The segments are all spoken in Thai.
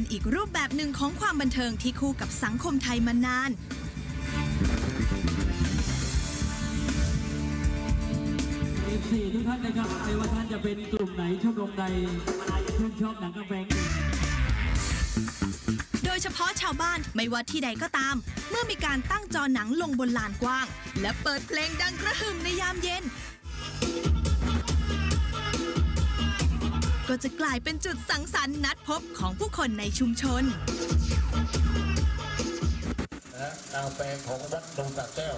เป็นอีกรูปแบบหนึ่งของความบันเทิงที่คู่กับสังคมไทยมานานสี่ทุกท่านนะครับไม่ว่าท่านจะเป็นกลุ่มไหนชมรมใดชื่นชอบหนังกระแพงหนึ่งโดยเฉพาะชาวบ้านไม่ว่าที่ใดก็ตาม เมื่อมีการตั้งจอหนังลงบนลานกว้าง และเปิดเพลงดังกระหึ่มในยามเย็น ก็จะกลายเป็นจุดสังสรรค์นัดพบของผู้คนในชุมชนนะนางแปลงของวัดดงตาแก้ว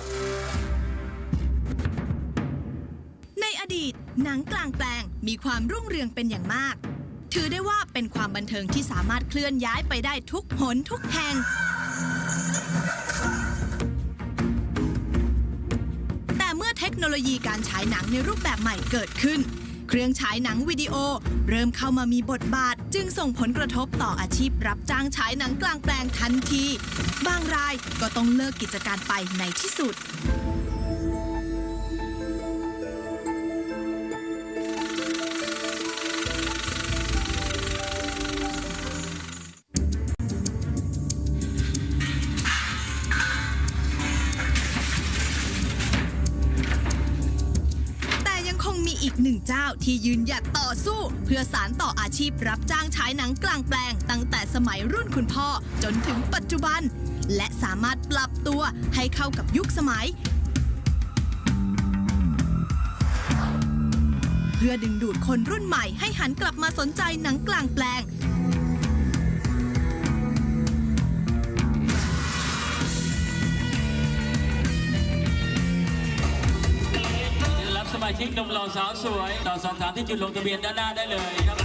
ในอดีต หนังกลางแปลงมีความรุ่งเรืองเป็นอย่างมาก ถือได้ว่าเป็นความบันเทิงที่สามารถเคลื่อนย้ายไปได้ทุกหนทุกแห่ง แต่เมื่อเทคโนโลยีการฉายหนังในรูปแบบใหม่เกิดขึ้น เครื่องฉายหนังวิดีโอ เริ่มเข้ามามีบทบาท จึงส่งผลกระทบต่ออาชีพรับจ้างฉายหนังกลางแปลงทันที บางรายก็ต้องเลิกกิจการไปในที่สุด กหนึ่งเจ้าที่ยืนหยัดต่อสู้ เพื่อสารต่ออาชีพรับจ้างฉายหนังกลางแปลง ตั้งแต่สมัยรุ่นคุณพ่อจนถึงปัจจุบัน และสามารถปรับตัวให้เข้ากับยุคสมัย เพื่อดึงดูดคนรุ่นใหม่ให้หันกลับมาสนใจหนังกลางแปลง ชิกหนุ่มหล่อสาวสวยต่อสอบถามที่จุดลงทะเบียนด้านหน้าได้เลยครับ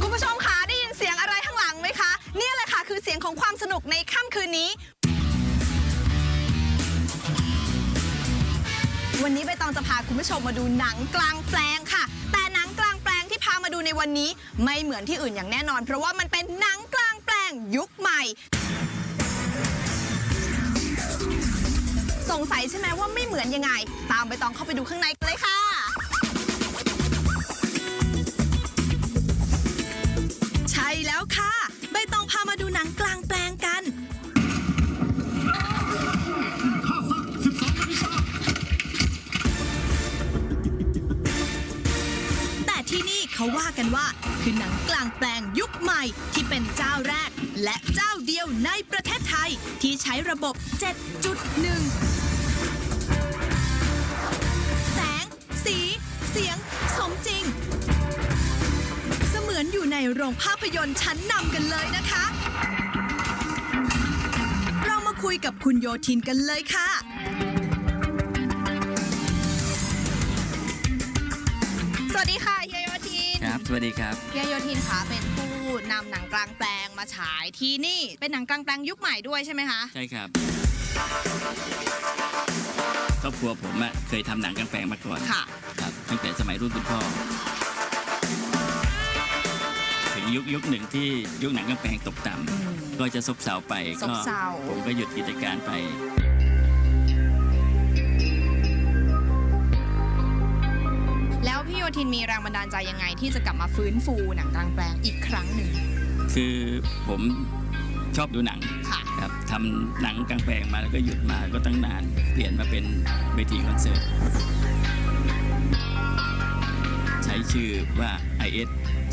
คุณผู้ชมคะได้ยินเสียงอะไรข้างหลังไหมคะนี่แหละค่ะคือเสียงของความสนุกในค่ำคืนนี้ วันนี้ใบตองจะพาคุณผู้ชมมาดูหนังกลางแปลงค่ะ แต่หนังกลางแปลงที่พามาดูในวันนี้ ไม่เหมือนที่อื่นอย่างแน่นอน เพราะว่ามันเป็นหนังกลางแปลงยุคใหม่ งสัยใช่ไหมว่าไม่เหมือนยังไง ตามใบตองเข้าไปดูข้างในกันเลยค่ะ ใช่แล้วค่ะ เขาว่ากันว่าคือหนังกลางแปลงยุคใหม่ที่เป็นเจ้าแรก และเจ้าเดียวในประเทศไทยที่ใช้ระบบ 7.1 แสง สี เสียง สมจริง เสมือนอยู่ในโรงภาพยนตร์ชั้นนำกันเลยนะคะ เรามาคุยกับคุณโยทินกันเลยค่ะสวัสดีค่ะ สวัสดีครับเฮียโยทินคะเป็นผู้นำหนังกลางแปลงมาฉายที่นี่ เป็นหนังกลางแปลงยุคใหม่ด้วยใช่ไหมคะใช่ครับ ครอบครัวผมอะเคยทำหนังกลางแปลงมาก่อนค่ะ ครับตั้งแต่สมัยรุ่นคุณพ่อ ถึงยุคยุคหนึ่งที่ยุคหนังกลางแปลงตกต่ำก็จะซบเซาไปซก็บเซา ผมก็หยุดกิจการไป ทินมีแรงบันดาลใจยังไง ที่จะกลับมาฟื้นฟูหนังกลางแปลงอีกครั้งหนึ่ง คือผมชอบดูหนังค่ะ ครับทำหนังกลางแปลงมาแล้วก็หยุดมาก็ตั้งนาน เปลี่ยนมาเป็นเวทีคอนเสิร์ตใช้ชื่อว่า IS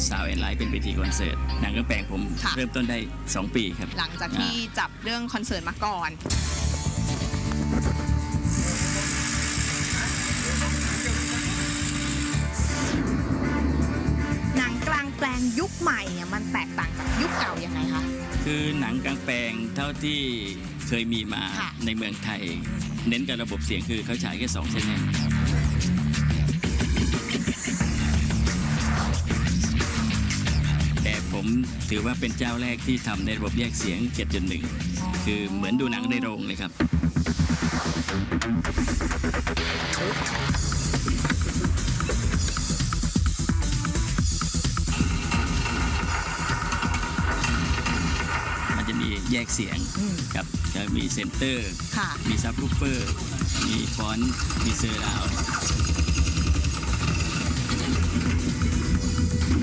Sound and Light เป็นเวทีคอนเสิร์ตหนังกลางแปลงผมค่ะ เริ่มต้นได้ 2 ปีครับหลังจากที่จับเรื่องคอนเสิร์ตมาก่อนหนั ยุคใหม่เนี่ยมันแตกต่างจากยุคเก่ายังไงคะ คือหนังกลางแปลงเท่าที่เคยมีมาค่ะ ในเมืองไทย เน้นกับระบบเสียงคือเขาฉายแค่2เช่นนแต่ผมถือว่าเป็นเจ้าแรกที่ทำในระบบแยกเสียง 7.1 คือเหมือนดูหนังในโรงเลยครับ แยกเสียงครับจะมีเซนเตอร์ ค่ะ มีซับวูฟเฟอร์ มีฟอนต์มีเซอร์ราว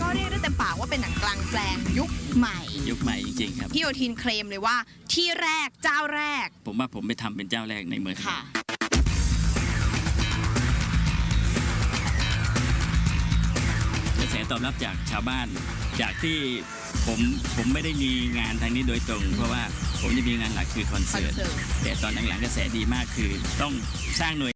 ก็เรียกได้เต็มปากว่าว่าเป็นหนังกลางแปลงยุคใหม่ ยุคใหม่จริงๆครับ พี่โยทินเคลมเลยว่าที่แรกเจ้าแรก ผมว่าผมไปทำเป็นเจ้าแรกในเมืองไทย ค่ะ ระแสตอบรับจากชาวบ้าน จากที่ผมผมไม่ได้มีงานทางนี้โดยตรง เพราะว่าผมจะมีงานหลักคือคอนเสิร์ตคอนเสิร์ตแต่ตอนหลังๆกระแสดีมากคือต้องสร้างหน่วย